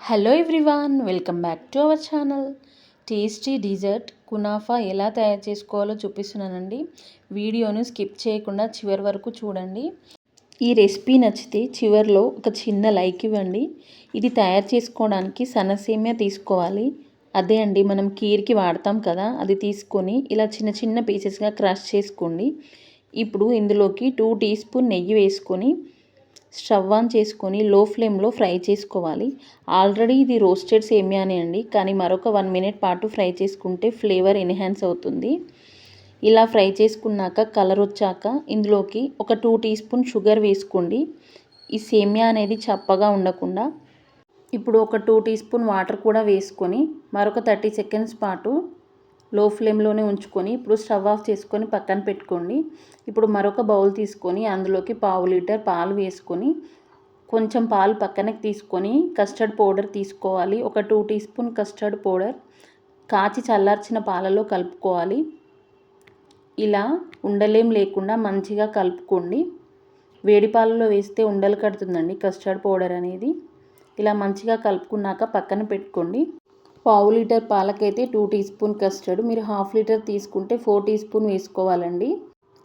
Hello everyone welcome back to our channel tasty dessert kunafa ఎలా తయారు చేసుకోవాలో చూపిస్తున్నానండి. వీడియోను స్కిప్ చేయకుండా చివరి వరకు చూడండి. ఈ రెసిపీ నచ్చితే చివరిలో ఒక చిన్న లైక్ ఇవ్వండి. ఇది తయారు చేసుకోవడానికి సన్నసేమ్య తీసుకోవాలి. అదే అండి మనం కీర్కి వాడతాం కదా అది తీసుకొని ఇలా చిన్న చిన్న పీసెస్గా క్రష్ చేసుకోండి. ఇప్పుడు ఇందులోకి టూ టీ స్పూన్ నెయ్యి వేసుకొని స్టవ్ ఆన్ చేసుకొని లో ఫ్లేమ్లో ఫ్రై చేసుకోవాలి. ఆల్రెడీ ఇది రోస్టెడ్ సేమియానే అండి కానీ మరొక వన్ మినిట్ పాటు ఫ్రై చేసుకుంటే ఫ్లేవర్ ఎన్హాన్స్ అవుతుంది. ఇలా ఫ్రై చేసుకున్నాక కలర్ వచ్చాక ఇందులోకి ఒక టూ టీ స్పూన్ షుగర్ వేసుకోండి. ఈ సేమియా అనేది చప్పగా ఉండకుండా. ఇప్పుడు ఒక టూ టీ స్పూన్ వాటర్ కూడా వేసుకొని మరొక థర్టీ సెకండ్స్ పాటు లో ఫ్లేమ్లోనే ఉంచుకొని ఇప్పుడు స్టవ్ ఆఫ్ చేసుకొని పక్కన పెట్టుకోండి. ఇప్పుడు మరొక బౌల్ తీసుకొని అందులోకి పావు లీటర్ పాలు వేసుకొని కొంచెం పాలు పక్కనకి తీసుకొని కస్టర్డ్ పౌడర్ తీసుకోవాలి. ఒక two teaspoon custard powder కాచి చల్లార్చిన పాలలో కలుపుకోవాలి. ఇలా ఉండలేం లేకుండా మంచిగా కలుపుకోండి. వేడి పాలలో వేస్తే ఉండలు కడుతుందండి కస్టర్డ్ పౌడర్ అనేది. ఇలా మంచిగా కలుపుకున్నాక పక్కన పెట్టుకోండి. పావు లీటర్ పాలకైతే టూ టీ స్పూన్ కస్టర్డ్. మీరు హాఫ్ లీటర్ తీసుకుంటే ఫోర్ టీ స్పూన్ వేసుకోవాలండి.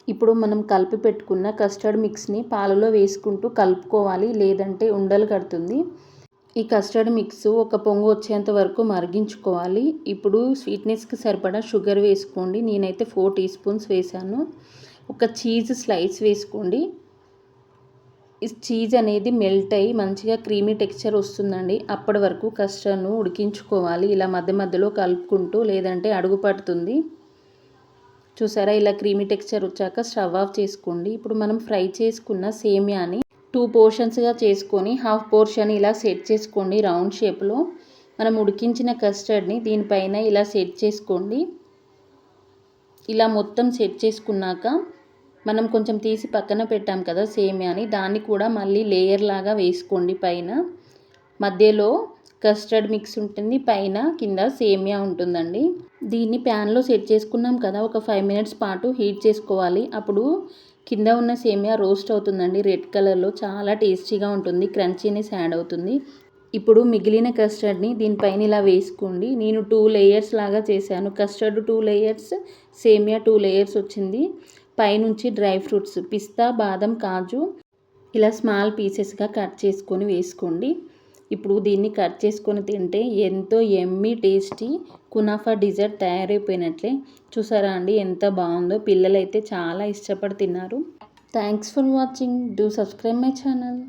ఇప్పుడు మనం కలిపి పెట్టుకున్న కస్టర్డ్ మిక్స్ని పాలలో వేసుకుంటూ కలుపుకోవాలి. లేదంటే ఉండలు కడుతుంది. ఈ కస్టర్డ్ మిక్స్ ఒక పొంగు వచ్చేంత వరకు మరిగించుకోవాలి. ఇప్పుడు స్వీట్నెస్కి సరిపడా షుగర్ వేసుకోండి. నేనైతే ఫోర్ టీ స్పూన్స్ వేసాను ఒక చీజ్ స్లైస్ వేసుకోండి. చీజ్ అనేది మెల్ట్ అయ్యి మంచిగా క్రీమీ టెక్స్చర్ వస్తుందండి. అప్పటి వరకు కస్టర్డ్ను ఉడికించుకోవాలి. ఇలా మధ్య మధ్యలో కలుపుకుంటూ లేదంటే అడుగు పడుతుంది. చూసారా? ఇలా క్రీమీ టెక్స్చర్ వచ్చాక స్టవ్ ఆఫ్ చేసుకోండి. ఇప్పుడు మనం ఫ్రై చేసుకున్న సేమియాని టూ పోర్షన్స్గా చేసుకొని హాఫ్ పోర్షన్ ఇలా సెట్ చేసుకోండి రౌండ్ షేప్లో మనం ఉడికించిన కస్టర్డ్ని దీనిపైన ఇలా సెట్ చేసుకోండి. ఇలా మొత్తం సెట్ చేసుకున్నాక మనం కొంచెం తీసి పక్కన పెట్టాం కదా సేమియాని దాన్ని కూడా మళ్ళీ లేయర్ లాగా వేసుకోండి పైన. మధ్యలో కస్టర్డ్ మిక్స్ ఉంటుంది పైన కింద సేమియా ఉంటుందండి. దీన్ని ప్యాన్లో సెట్ చేసుకున్నాం కదా ఒక ఫైవ్ మినిట్స్ పాటు హీట్ చేసుకోవాలి. అప్పుడు కింద ఉన్న సేమియా రోస్ట్ అవుతుందండి రెడ్ కలర్లో చాలా టేస్టీగా ఉంటుంది క్రంచీనెస్ యాడ్ అవుతుంది. ఇప్పుడు మిగిలిన కస్టర్డ్ని దీనిపైన ఇలా వేసుకోండి. నేను టూ లేయర్స్ లాగా చేశాను. కస్టర్డ్ టూ లేయర్స్ సేమియా టూ లేయర్స్ వచ్చింది. పైనుంచి డ్రై ఫ్రూట్స్ పిస్తా బాదం కాజు ఇలా స్మాల్ పీసెస్గా కట్ చేసుకొని వేసుకోండి. ఇప్పుడు దీన్ని కట్ చేసుకొని తింటే ఎంతో ఎమ్మీ టేస్టీ కునాఫా డిజర్ట్ తయారైపోయినట్లే. చూసారా అండి ఎంత బాగుందో? పిల్లలైతే చాలా ఇష్టపడి తిన్నారు. Thanks for watching. Do subscribe my channel.